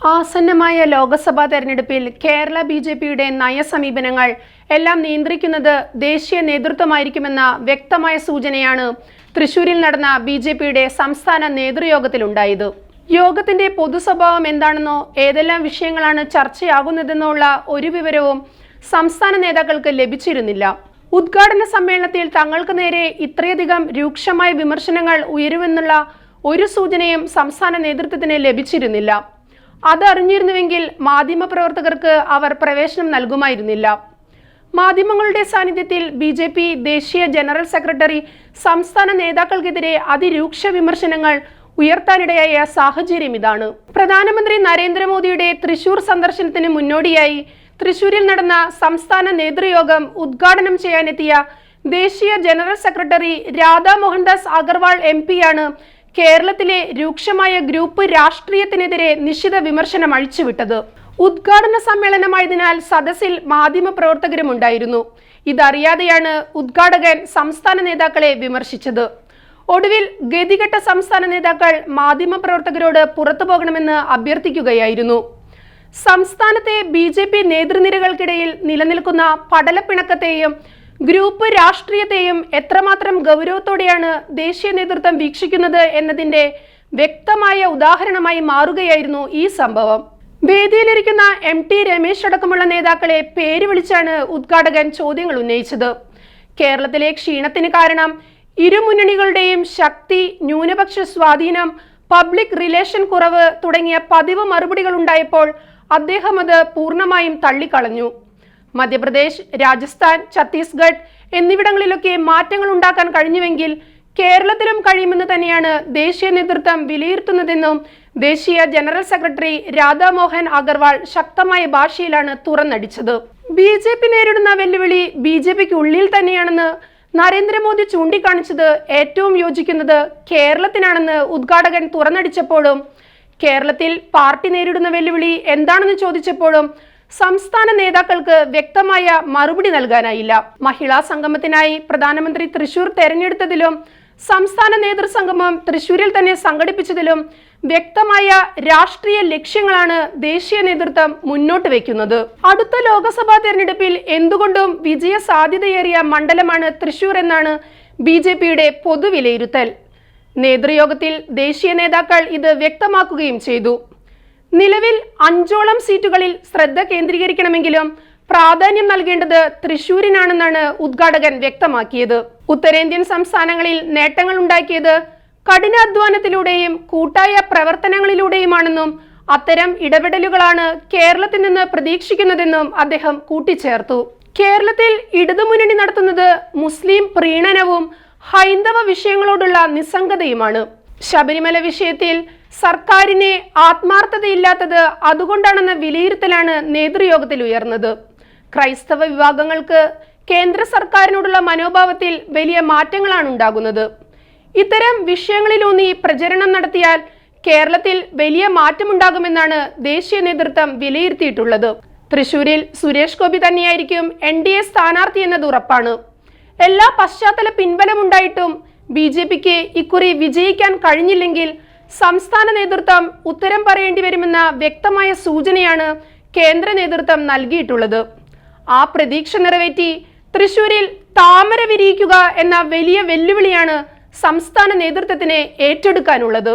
ആസന്നമായ ലോക്സഭാ തെരഞ്ഞെടുപ്പിൽ Kerala B J പിയുടെ നയസമീപനങ്ങൾ എല്ലാം നിയന്ത്രിക്കുന്നത് ദേശീയ നേതൃത്വമായിരിക്കുമെന്ന വ്യക്തമായ സൂചനയാണ് തൃശൂരിൽ നടന്ന ബി ജെ പിയുടെ സംസ്ഥാന നേതൃയോഗത്തിലുണ്ടായത്. യോഗത്തിന്റെ പൊതു സ്വഭാവം എന്താണെന്നോ ഏതെല്ലാം വിഷയങ്ങളാണ് ചർച്ചയാകുന്നതെന്നോ ഉള്ള ഒരു വിവരവും സംസ്ഥാന നേതാക്കൾക്ക് ലഭിച്ചിരുന്നില്ല. ഉദ്ഘാടന സമ്മേളനത്തിൽ തങ്ങൾക്ക് നേരെ ഇത്രയധികം രൂക്ഷമായ വിമർശനങ്ങൾ ഉയരുമെന്നുള്ള ഒരു സൂചനയും സംസ്ഥാന നേതൃത്വത്തിന് ലഭിച്ചിരുന്നില്ല. അതറിഞ്ഞിരുന്നുവെങ്കിൽ മാധ്യമപ്രവർത്തകർക്ക് അവർ പ്രവേശനം നൽകുമായിരുന്നില്ല. മാധ്യമങ്ങളുടെ സാന്നിധ്യത്തിൽ ബി ജെ പി ദേശീയ ജനറൽ സെക്രട്ടറി സംസ്ഥാന നേതാക്കൾക്കെതിരെ അതിരൂക്ഷ വിമർശനങ്ങൾ ഉയർത്താനിടയായ സാഹചര്യം ഇതാണ്. പ്രധാനമന്ത്രി നരേന്ദ്രമോദിയുടെ തൃശൂർ സന്ദർശനത്തിന് മുന്നോടിയായി തൃശൂരിൽ നടന്ന സംസ്ഥാന നേതൃയോഗം ഉദ്ഘാടനം ചെയ്യാനെത്തിയ ദേശീയ general secretary Radha Mohandas Agarwal M പിയാണ് കേരളത്തിലെ രൂക്ഷമായ ഗ്രൂപ്പ് രാഷ്ട്രീയത്തിനെതിരെ നിശിത വിമർശനം അഴിച്ചുവിട്ടത്. ഉദ്ഘാടന സമ്മേളനമായതിനാൽ സദസ്സിൽ മാധ്യമപ്രവർത്തകരും ഉണ്ടായിരുന്നു ഇതറിയാതെയാണ് ഉദ്ഘാടകൻ സംസ്ഥാന നേതാക്കളെ വിമർശിച്ചത്. ഒടുവിൽ ഗതികെട്ട സംസ്ഥാന നേതാക്കൾ മാധ്യമപ്രവർത്തകരോട് പുറത്തു പോകണമെന്ന് അഭ്യർത്ഥിക്കുകയായിരുന്നു. സംസ്ഥാനത്തെ ബി ജെ പി നേതൃനിരകൾക്കിടയിൽ നിലനിൽക്കുന്ന പടലപ്പിണക്കത്തെയും ഗ്രൂപ്പ് രാഷ്ട്രീയത്തെയും എത്രമാത്രം ഗൗരവത്തോടെയാണ് ദേശീയ നേതൃത്വം വീക്ഷിക്കുന്നത് എന്നതിന്റെ വ്യക്തമായ ഉദാഹരണമായി മാറുകയായിരുന്നു ഈ സംഭവം. വേദിയിലിരിക്കുന്ന എം ടി രമേശ് അടക്കമുള്ള നേതാക്കളെ പേര് വിളിച്ചാണ് ഉദ്ഘാടകൻ ചോദ്യങ്ങൾ ഉന്നയിച്ചത്. കേരളത്തിലെ ക്ഷീണത്തിന് കാരണം ഇരുമുന്നണികളുടെയും ശക്തി ന്യൂനപക്ഷ സ്വാധീനം പബ്ലിക് റിലേഷൻ കുറവ് തുടങ്ങിയ പതിവ് മറുപടികൾ ഉണ്ടായപ്പോൾ അദ്ദേഹം അത് പൂർണമായും തള്ളിക്കളഞ്ഞു. മധ്യപ്രദേശ് രാജസ്ഥാൻ ഛത്തീസ്ഗഡ് എന്നിവിടങ്ങളിലൊക്കെ മാറ്റങ്ങൾ ഉണ്ടാക്കാൻ കഴിഞ്ഞുവെങ്കിൽ കേരളത്തിലും കഴിയുമെന്ന് തന്നെയാണ് ദേശീയ നേതൃത്വം വിലയിരുത്തുന്നതെന്നും ദേശീയ ജനറൽ സെക്രട്ടറി രാധാമോഹൻ അഗർവാൾ ശക്തമായ ഭാഷയിലാണ് തുറന്നടിച്ചത്. ബി ജെ പി നേരിടുന്ന വെല്ലുവിളി ബി ജെ പിക്ക് ഉള്ളിൽ തന്നെയാണെന്ന് നരേന്ദ്രമോദി ചൂണ്ടിക്കാണിച്ചത് ഏറ്റവും യോജിക്കുന്നത് കേരളത്തിനാണെന്ന് ഉദ്ഘാടകൻ തുറന്നടിച്ചപ്പോഴും കേരളത്തിൽ പാർട്ടി നേരിടുന്ന വെല്ലുവിളി എന്താണെന്ന് ചോദിച്ചപ്പോഴും സംസ്ഥാന നേതാക്കൾക്ക് വ്യക്തമായ മറുപടി നൽകാനായില്ല. മഹിളാ സംഗമത്തിനായി പ്രധാനമന്ത്രി തൃശൂർ തെരഞ്ഞെടുത്തതിലും സംസ്ഥാന നേതൃസംഗമം തൃശൂരിൽ തന്നെ സംഘടിപ്പിച്ചതിലും വ്യക്തമായ രാഷ്ട്രീയ ലക്ഷ്യങ്ങളാണ് ദേശീയ നേതൃത്വം മുന്നോട്ട് വെക്കുന്നത് അടുത്ത ലോക്സഭാ തെരഞ്ഞെടുപ്പിൽ എന്തുകൊണ്ടും വിജയ സാധ്യതയേറിയ മണ്ഡലമാണ് തൃശൂർ എന്നാണ് ബി ജെ പിയുടെ പൊതുവിലയിരുത്തൽ. നേതൃയോഗത്തിൽ ദേശീയ നേതാക്കൾ ഇത് വ്യക്തമാക്കുകയും ചെയ്തു. നിലവിൽ അഞ്ചോളം സീറ്റുകളിൽ ശ്രദ്ധ കേന്ദ്രീകരിക്കണമെങ്കിലും പ്രാധാന്യം നൽകേണ്ടത് തൃശൂരിനാണെന്നാണ് ഉദ്ഘാടകൻ വ്യക്തമാക്കിയത്. ഉത്തരേന്ത്യൻ സംസ്ഥാനങ്ങളിൽ നേട്ടങ്ങൾ ഉണ്ടാക്കിയത് കഠിനാധ്വാനത്തിലൂടെയും കൂട്ടായ പ്രവർത്തനങ്ങളിലൂടെയുമാണെന്നും അത്തരം ഇടപെടലുകളാണ് കേരളത്തിൽ നിന്ന് പ്രതീക്ഷിക്കുന്നതെന്നും അദ്ദേഹം കൂട്ടിച്ചേർത്തു. കേരളത്തിൽ ഇടതുമുന്നണി നടത്തുന്നത് മുസ്ലിം പ്രീണനവും ഹൈന്ദവ വിഷയങ്ങളോടുള്ള നിസ്സംഗതയുമാണ്. ശബരിമല വിഷയത്തിൽ സർക്കാരിനെ ആത്മാർത്ഥതയില്ലാത്തത് അതുകൊണ്ടാണെന്ന വിലയിരുത്തലാണ് നേതൃയോഗത്തിൽ ഉയർന്നത്. ക്രൈസ്തവ വിഭാഗങ്ങൾക്ക് കേന്ദ്ര സർക്കാരിനോടുള്ള മനോഭാവത്തിൽ വലിയ മാറ്റങ്ങളാണ് ഉണ്ടാകുന്നത്. ഇത്തരം വിഷയങ്ങളിലൂന്നി പ്രചരണം നടത്തിയാൽ കേരളത്തിൽ വലിയ മാറ്റമുണ്ടാകുമെന്നാണ് ദേശീയ നേതൃത്വം വിലയിരുത്തിയിട്ടുള്ളത്. തൃശൂരിൽ സുരേഷ് ഗോപി തന്നെയായിരിക്കും എൻ ഡി എ സ്ഥാനാർത്ഥി എന്നത് ഉറപ്പാണ്. എല്ലാ പശ്ചാത്തല പിൻബലമുണ്ടായിട്ടും ബി ജെ പിക്ക് ഇക്കുറി വിജയിക്കാൻ കഴിഞ്ഞില്ലെങ്കിൽ സംസ്ഥാന നേതൃത്വം ഉത്തരം പറയേണ്ടി വരുമെന്ന വ്യക്തമായ സൂചനയാണ് കേന്ദ്ര നേതൃത്വം നൽകിയിട്ടുള്ളത്. ആ പ്രതീക്ഷ നിറവേറ്റി തൃശൂരിൽ താമര വിരിയിക്കുക എന്ന വലിയ വെല്ലുവിളിയാണ് സംസ്ഥാന നേതൃത്വത്തിന് ഏറ്റെടുക്കാനുള്ളത്.